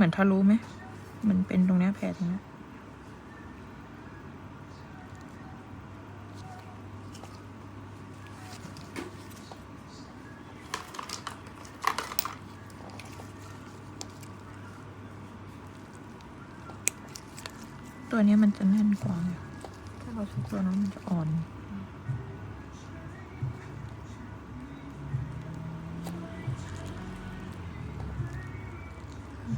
เหมือนทะลุไหมมันเป็นตรงเนี้ยแผลตรงเนี้ยตัวนี้มันจะแน่นกว่าถ้าเราใช้ตัวนั้นมันจะอ่อน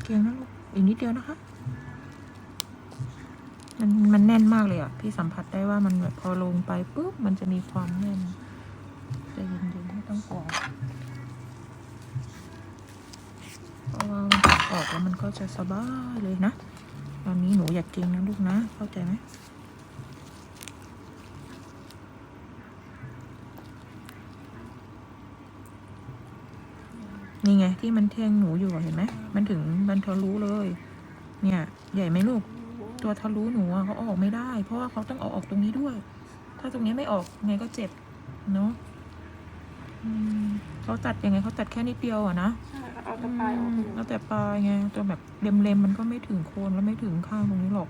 เก่งนะลูกอีกนิดเดียวนะคะ มันมันแน่นมากเลยอะ พี่สัมผัสได้ว่ามันแบบพอลงไปปุ๊บมันจะมีความแน่นใจเย็นๆไม่ต้องกลัวเพราะว่ามันออกแล้วมันก็จะสบายเลยนะ ตอนนี้หนูอยากเก่งนะลูกนะ เข้าใจไหม นี่ไง ที่มันแทงหนูอยู่อะเห็นไหมมันถึงมันทะลุเลย เนี่ย ใหญ่ไหมลูก ตัวทะลุหนูอะเขาเอาออกไม่ได้ เพราะว่าเขาต้องเอาออกตรงนี้ด้วย ถ้าตรงนี้ไม่ออกไงก็เจ็บเนาะอืมเขาตัดยังไงเขาตัดแค่นิดเดียวอะนะใช่เอาแต่ปลายออกอืมแล้วแต่ปลายไงตัวแบบเล็มๆมันก็ไม่ถึงโคนแล้วไม่ถึงข้างตรงนี้หรอก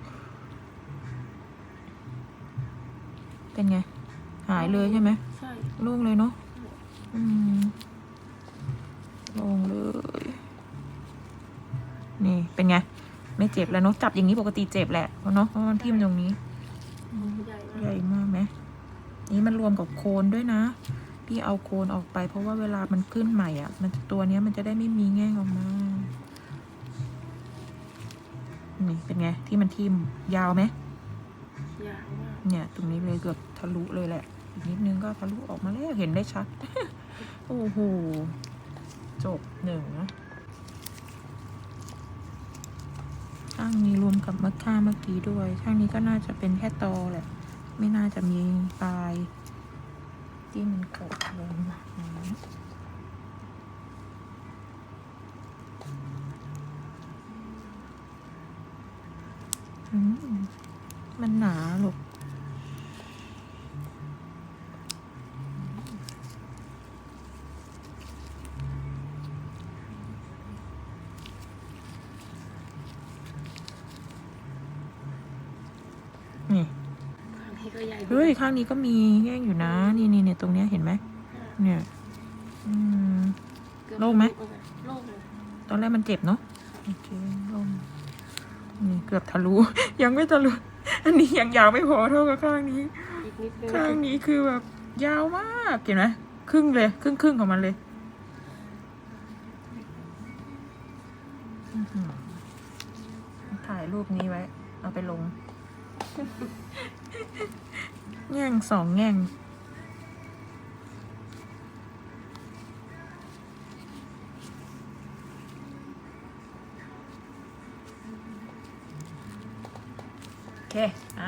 เป็นไง หายเลยใช่ไหมใช่โล่งเลยเนาะอืมโล่งเลย นี่เป็นไง ไม่เจ็บแล้วเนาะจับอย่างนี้ปกติเจ็บแหละเพราะเนาะเพราะมันทิ่มตรงนี้ใหญ่ใหญ่มากไหมนี่มันรวมกับโคนด้วยนะพี่เอาโคนออกไป เพราะว่าเวลามันขึ้นใหม่อะ มันตัวเนี้ยมันจะได้ไม่มีแง่งออกมานี่เป็นไง ที่มันทิ่มยาวไหมยาวมากเนี่ย ตรงนี้เลยเกือบทะลุเลยแหละอีกนิดนึงก็ทะลุออกมาแล้วเห็นได้ชัด โอ้โห จบหนึ่งนะข้างนี้รวมกับมะข่าเมื่อกี้ด้วย ข้างนี้ก็น่าจะเป็นแค่ตอแหละ ไม่น่าจะมีปลายที่มันกดลงมาอืมมันหนาลูก นี่ ข้างนี้ก็ใหญ่เฮ้ยข้างนี้ก็มีแง่งอยู่นะ นี่นี่เนี่ยตรงเนี้ยเห็นไหมเนี่ยอืมเกือบโล่งไหมโล่งเลยตอนแรกมันเจ็บเนาะโอเคลงนี่เกือบทะลุ ยังไม่ทะลุ อันนี้ยังยาวไม่พอเท่ากับข้างนี้ อีกนิดนึงข้างนี้คือแบบยาวมากเห็นไหมครึ่งเลยครึ่งครึ่งของมันเลยอื้อหือถ่ายรูปนี้ไว้ เอาไปลง แง่งสองแง่งโอเคไอ